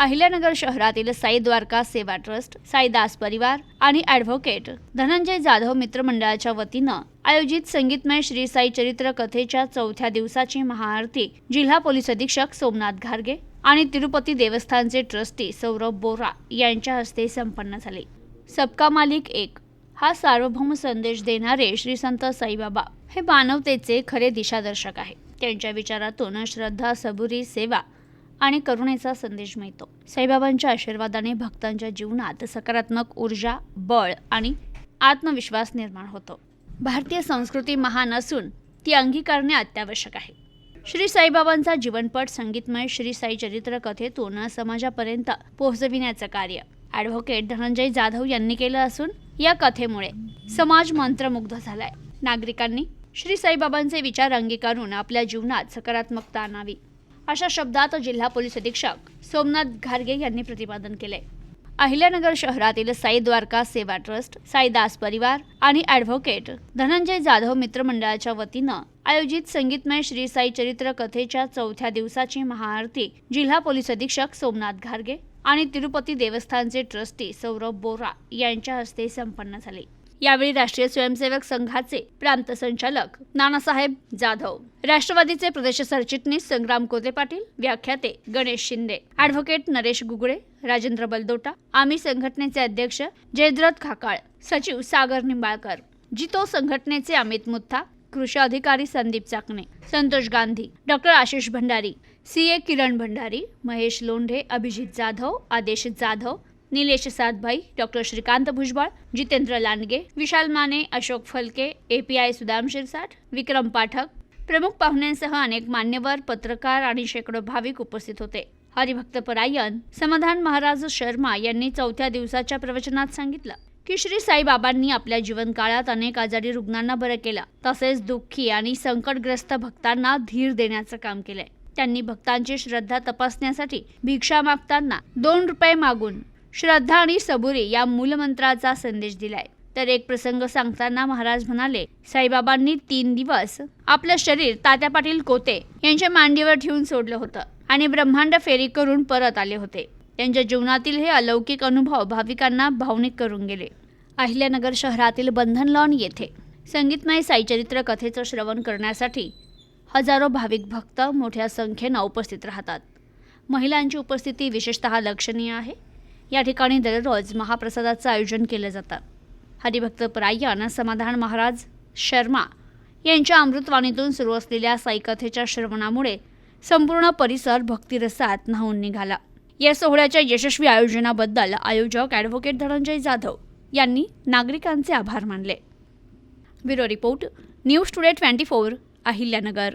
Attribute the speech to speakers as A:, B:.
A: अहिल्यानगर शहरातील साई द्वारका सेवा ट्रस्ट साईदास परिवार आणि ॲडव्होकेट धनंजय जाधव मित्रमंडळाच्या वतीनं आयोजित संगीतमय श्री साई चरित्र कथेच्या चौथ्या दिवसाची महाआरती जिल्हा पोलीस अधीक्षक सोमनाथ घारगे आणि तिरुपती देवस्थानचे ट्रस्टी सौरभ बोरा यांच्या हस्ते संपन्न झाले. सबका मालिक एक हा सार्वभौम संदेश देणारे श्री संत साईबाबा हे मानवतेचे खरे दिशादर्शक आहे. त्यांच्या विचारातून श्रद्धा सबुरी सेवा आणि करुणेचा संदेश मिळतो. साईबाबांच्या आशीर्वादाने भक्तांच्या जीवनात सकारात्मक ऊर्जा बळ आणि आत्मविश्वास निर्माण होतो. भारतीय संस्कृती महान असून ती अंगीकारणे अत्यावश्यक आहे. श्री साईबाबांचा जीवनपट संगीतमय श्री साई चरित्र कथेतून समाजापर्यंत पोहोचविण्याचं कार्य. ॲडव्होकेट धनंजय जाधव यांनी केलं असून या कथेमुळे समाज मंत्रमुग्ध झालाय. नागरिकांनी श्री साईबाबांचे विचार अंगीकारून आपल्या जीवनात सकारात्मकता आणावी. अशा शब्दात जिल्हा पोलीस अधीक्षक सोमनाथ घारगे यांनी प्रतिपादन केले. अहिल्यानगर शहरातील साई द्वारका सेवा ट्रस्ट साईदास परिवार आणि ॲडव्होकेट धनंजय जाधव मित्रमंडळाच्या वतीनं आयोजित संगीतमय श्री साई चरित्र कथेच्या चौथ्या दिवसाची महाआरती जिल्हा पोलीस अधीक्षक सोमनाथ घारगे आणि तिरुपती देवस्थानचे ट्रस्टी सौरभ बोरा यांच्या हस्ते संपन्न झाले. यावेळी राष्ट्रीय स्वयंसेवक संघाचे प्रांत संचालक नानासाहेब जाधव राष्ट्रवादीचे प्रदेश सरचिटणीस संग्राम कोते पाटील व्याख्याते गणेश शिंदे ॲडव्होकेट नरेश गुगळे राजेंद्र बलदोटा आम्ही संघटनेचे अध्यक्ष जयद्रथ खाकाळ सचिव सागर निंबाळकर जितो संघटनेचे अमित मुत्था कृषी अधिकारी Sandeep Chakane Santosh Gandhi doctor Ashish Bhandari C A Kiran Bhandari Mahesh Londhe Abhijit Jadhav Aadesh Jadhav Nilesh Satbhai doctor Shrikant Bhujbal Jitendra Landge Vishal Mane Ashok Phalke API Sudam Shirsat Vikram Pathak. प्रमुख पाहुण्यांसह अनेक मान्यवर पत्रकार आणि शेकडो भाविक उपस्थित होते. हरिभक्त परायण समाधान महाराज शर्मा यांनी चौथ्या दिवसाच्या प्रवचनात सांगितलं की श्री साईबाबांनी आपल्या जीवनकाळात अनेक आजारी रुग्णांना बरं केलं तसेच दुःखी आणि संकटग्रस्त भक्तांना धीर देण्याचं काम केलंय. त्यांनी भक्तांची श्रद्धा तपासण्यासाठी भिक्षा मागताना दोन रुपये मागून श्रद्धा आणि सबुरी या मूलमंत्राचा संदेश दिलाय. तर एक प्रसंग सांगताना महाराज म्हणाले साईबाबांनी तीन दिवस आपलं शरीर तात्या पाटील कोते यांच्या मांडीवर ठेवून सोडलं होतं आणि ब्रह्मांड फेरी करून परत आले होते. त्यांच्या जीवनातील हे अलौकिक अनुभव भाविकांना भावनिक करून गेले. अहिल्यानगर शहरातील बंधन लॉन येथे संगीतमय साईचरित्र कथेचं श्रवण करण्यासाठी हजारो भाविक भक्त मोठ्या संख्येनं उपस्थित राहतात. महिलांची उपस्थिती विशेषतः लक्षणीय आहे. या ठिकाणी दररोज महाप्रसादाचं आयोजन केलं जातं. हरिभक्त परायण समाधान महाराज शर्मा यांच्या अमृतवाणीतून सुरू असलेल्या साईकथेच्या श्रवणामुळे संपूर्ण परिसर भक्तिरसात न्हावून निघाला. या सोहळ्याच्या यशस्वी आयोजनाबद्दल आयोजक ॲडव्होकेट धनंजय जाधव यांनी नागरिकांचे आभार मानले. Bureau report news today twenty four Ahilyanagar.